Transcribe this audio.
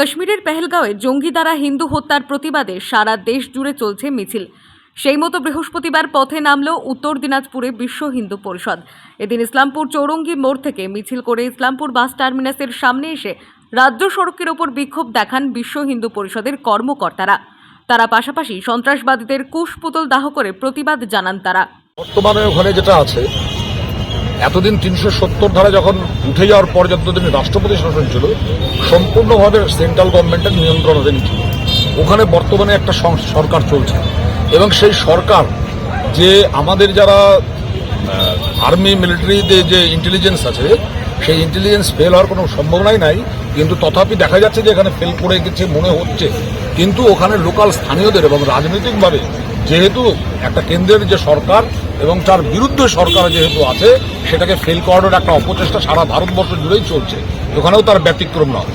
কাশ্মীরের পেহেলগাঁওয়ে জঙ্গি দ্বারা হিন্দু হত্যার প্রতিবাদে সারা দেশ জুড়ে চলছে মিছিল। সেই মতো বৃহস্পতিবার পথে নামল উত্তর দিনাজপুরে বিশ্ব হিন্দু পরিষদ। এদিন ইসলামপুর চৌরঙ্গি মোড় থেকে মিছিল করে ইসলামপুর বাস টার্মিনাসের সামনে এসে রাজ্য সড়কের ওপর বিক্ষোভ দেখান বিশ্ব হিন্দু পরিষদের কর্মকর্তারা। তারা পাশাপাশি সন্ত্রাসবাদীদের কুশপুতল দাহ করে প্রতিবাদ জানান তারা। বর্তমানে ওখানে যেটা আছে এতদিন তিনশো সত্তর ধারা যখন উঠে যাওয়ার পর যতদিন রাষ্ট্রপতি শাসন ছিল, সম্পূর্ণভাবে সেন্ট্রাল গভর্নমেন্টের নিয়ন্ত্রণাধীন ছিল। ওখানে বর্তমানে একটা সরকার চলছে। এবং সেই সরকার যে আমাদের যারা আর্মি মিলিটারিতে যে ইন্টেলিজেন্স আছে, সেই ইন্টেলিজেন্স ফেল হওয়ার কোনো সম্ভাবনাই নাই। কিন্তু তথাপি দেখা যাচ্ছে যে এখানে ফেল করে গেছে, মনে হচ্ছে। কিন্তু ওখানে লোকাল স্থানীয়দের এবং রাজনৈতিকভাবে যেহেতু একটা কেন্দ্রের যে সরকার এবং তার বিরুদ্ধে সরকার যেহেতু আছে, সেটাকে ফেল করানোর একটা অপচেষ্টা সারা ভারতবর্ষ জুড়েই চলছে। ওখানেও তার ব্যতিক্রম নয়।